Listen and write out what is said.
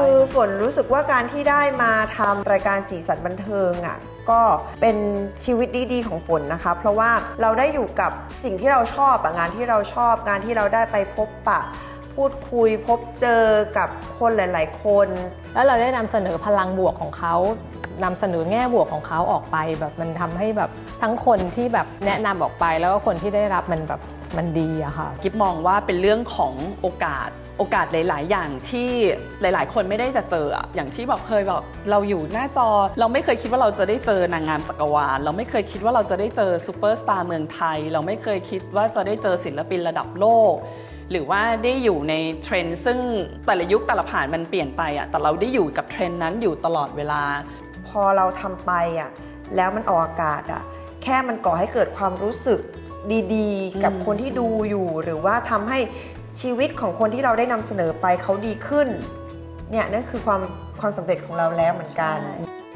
คือฝนรู้สึกว่าการที่ได้มาทำรายการสีสันบันเทิงอะก็เป็นชีวิตดีๆของฝนนะคะ เพราะว่าเราได้อยู่กับสิ่งที่เราชอบงานที่เราชอบงานที่เราได้ไปพบปะพูดคุยพบเจอกับคนหลาย ๆ คน แล้วเราได้นำเสนอพลังบวกของเขา นำเสนอแง่บวกของเขาออกไป แบบมันทำให้แบบทั้งคนที่แบบแนะนำออกไปแล้วก็คนที่ได้รับมันแบบมันดีอะค่ะ กิฟมองว่าเป็นเรื่องของโอกาสโอกาสหลาย ๆ อย่างที่หลาย ๆ คนไม่ได้จะเจออะอย่างที่บอกเคยแบบเราอยู่หน้าจอ เราไม่เคยคิดว่าเราจะได้เจอนางงามจักรวาล เราไม่เคยคิดว่าเราจะได้เจอซูเปอร์สตาร์เมืองไทย เราไม่เคยคิดว่าจะได้เจอศิลปินระดับโลก หรือว่าได้อยู่ในเทรนด์ซึ่งแต่ละยุคแต่ละผ่านมันเปลี่ยนไปอะแต่เราได้อยู่กับเทรนด์นั้นอยู่ตลอดเวลา พอเราทำไปอะแล้วมันออกอากาศอะแค่มันก่อให้เกิดความรู้สึกดีๆ กับอืมคนที่ดูอยู่ หรือว่าทำให้ชีวิตของคนที่เราได้นำเสนอไปเขาดีขึ้นเนี่ยนั่นคือความความสำเร็จของเราแล้วเหมือนกันใช่